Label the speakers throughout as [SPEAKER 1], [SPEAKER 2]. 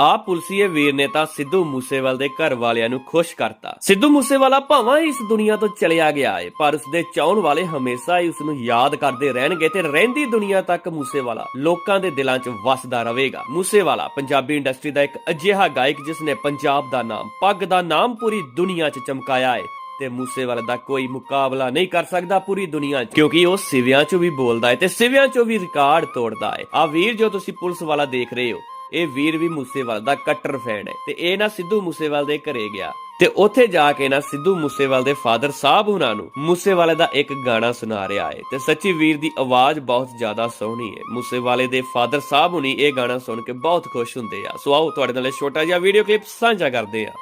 [SPEAKER 1] ਆ ਪੁਲਸੀਏ ਵੀਰ ਨੇ ਤਾਂ ਸਿੱਧੂ ਮੂਸੇਵਾਲ ਦੇ ਘਰ ਵਾਲਿਆਂ ਨੂੰ ਖੁਸ਼ ਕਰਤਾ। ਸਿੱਧੂ ਮੂਸੇਵਾਲਾ ਭਾਵੇਂ ਇਸ ਦੁਨੀਆ ਤੋਂ ਚਲਿਆ ਗਿਆ ਏ, ਪਰ ਉਸਦੇ ਚਾਹਣ ਵਾਲੇ ਹਮੇਸ਼ਾ ਹੀ ਉਸ ਨੂੰ ਯਾਦ ਕਰਦੇ ਰਹਿਣਗੇ ਤੇ ਰਹਿੰਦੀ ਦੁਨੀਆ ਤੱਕ ਮੂਸੇਵਾਲਾ ਲੋਕਾਂ ਦੇ ਦਿਲਾਂ 'ਚ ਵਸਦਾ ਰਹੇਗਾ। ਮੂਸੇਵਾਲਾ ਪੰਜਾਬੀ ਇੰਡਸਟਰੀ ਦਾ ਇੱਕ ਅਜਿਹਾ ਗਾਇਕ ਜਿਸ ਨੇ ਪੰਜਾਬ ਦਾ ਨਾਮ, ਪੱਗ ਦਾ ਨਾਮ ਪੂਰੀ ਦੁਨੀਆ 'ਚ ਚਮਕਾਇਆ ਏ ਤੇ ਮੂਸੇਵਾਲੇ ਦਾ ਕੋਈ ਮੁਕਾਬਲਾ ਨਹੀਂ ਕਰ ਸਕਦਾ ਪੂਰੀ ਦੁਨੀਆ 'ਚ, ਕਿਉਂਕਿ ਉਹ ਸਿਵਿਆਂ 'ਚੋਂ ਵੀ ਬੋਲਦਾ ਹੈ ਤੇ ਸਿਵਿਆਂ 'ਚੋਂ ਵੀ ਰਿਕਾਰਡ ਤੋੜਦਾ ਹੈ ਆ ਵੀਰ ਜੋ ਤੁਸੀਂ ਪੁਲਿਸ ਵਾਲਾ ਦੇਖ ਰਹੇ ਹੋ ਇਹ ਵੀਰ ਵੀ ਮੂਸੇਵਾਲ ਦਾ ਕੱਟਰ ਫੈਨ ਹੈ ਤੇ ਇਹ ਨਾ ਸਿੱਧੂ ਮੂਸੇਵਾਲ ਦੇ ਘਰੇ ਗਿਆ ਤੇ ਉੱਥੇ ਜਾ ਕੇ ਨਾ ਸਿੱਧੂ ਮੂਸੇਵਾਲ ਦੇ ਫਾਦਰ ਸਾਹਿਬ ਉਹਨਾਂ ਨੂੰ ਮੂਸੇਵਾਲੇ ਦਾ ਇੱਕ ਗਾਣਾ ਸੁਣਾ ਰਿਹਾ ਹੈ ਤੇ ਸੱਚੀ ਵੀਰ ਦੀ ਆਵਾਜ਼ ਬਹੁਤ ਜ਼ਿਆਦਾ ਸੋਹਣੀ ਹੈ। ਮੂਸੇਵਾਲੇ ਦੇ ਫਾਦਰ ਸਾਹਿਬ ਹੁਣੀ ਇਹ ਗਾਣਾ ਸੁਣ ਕੇ ਬਹੁਤ ਖੁਸ਼ ਹੁੰਦੇ ਆ। ਸੋ ਆਓ ਤੁਹਾਡੇ ਨਾਲ ਇਹ ਛੋਟਾ ਜਿਹਾ ਵੀਡੀਓ ਕਲਿੱਪ ਸਾਂਝਾ ਕਰਦੇ ਆ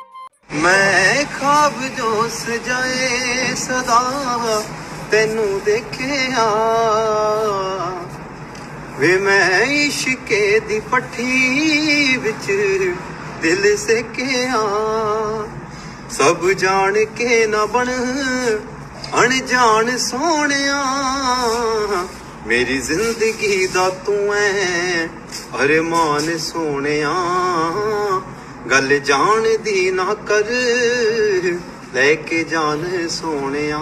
[SPEAKER 2] ਮੈਂ ਖਾਬ ਜੋ ਸਜਾਏ ਸਦਾ ਤੈਨੂੰ ਦੇਖਿਆ। ਵੇ ਮੈਂ ਇਸ਼ਕੇ ਦੀ ਪੱਠੀ ਵਿੱਚ ਦਿਲ ਸੇਕਿਆ। ਸਭ ਜਾਣ ਕੇ ਨਾ ਬਣ, ਅਣਜਾਣ ਸੋਹਣਿਆ। ਮੇਰੀ ਜ਼ਿੰਦਗੀ ਦਾ ਤੂੰ ਐ ਅਰਮਾਨ ਸੋਹਣਿਆ। ਗੱਲ ਜਾਣ ਦੀ ਨਾ ਕਰ, ਲੈ ਕੇ ਜਾਣ ਸੋਹਣਿਆ।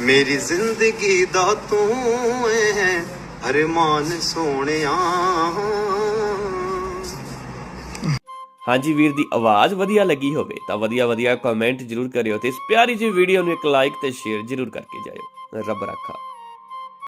[SPEAKER 2] ਮੇਰੀ ਜ਼ਿੰਦਗੀ ਦਾ ਤੂੰ ਐ ਅਰਮਾਨ ਸੋਹਣਿਆ।
[SPEAKER 1] ਹਾਂਜੀ ਵੀਰ ਦੀ ਆਵਾਜ਼ ਵਧੀਆ ਲੱਗੀ ਹੋਵੇ ਤਾਂ ਵਧੀਆ ਵਧੀਆ ਕਮੈਂਟ ਜਰੂਰ ਕਰਿਓ ਤੇ ਇਸ ਪਿਆਰੀ ਜਿਹੀ ਵੀਡੀਓ ਨੂੰ ਇੱਕ ਲਾਈਕ ਤੇ ਸ਼ੇਅਰ ਜਰੂਰ ਕਰਕੇ ਜਾਇਓ। ਰੱਬ ਰੱਖਾ।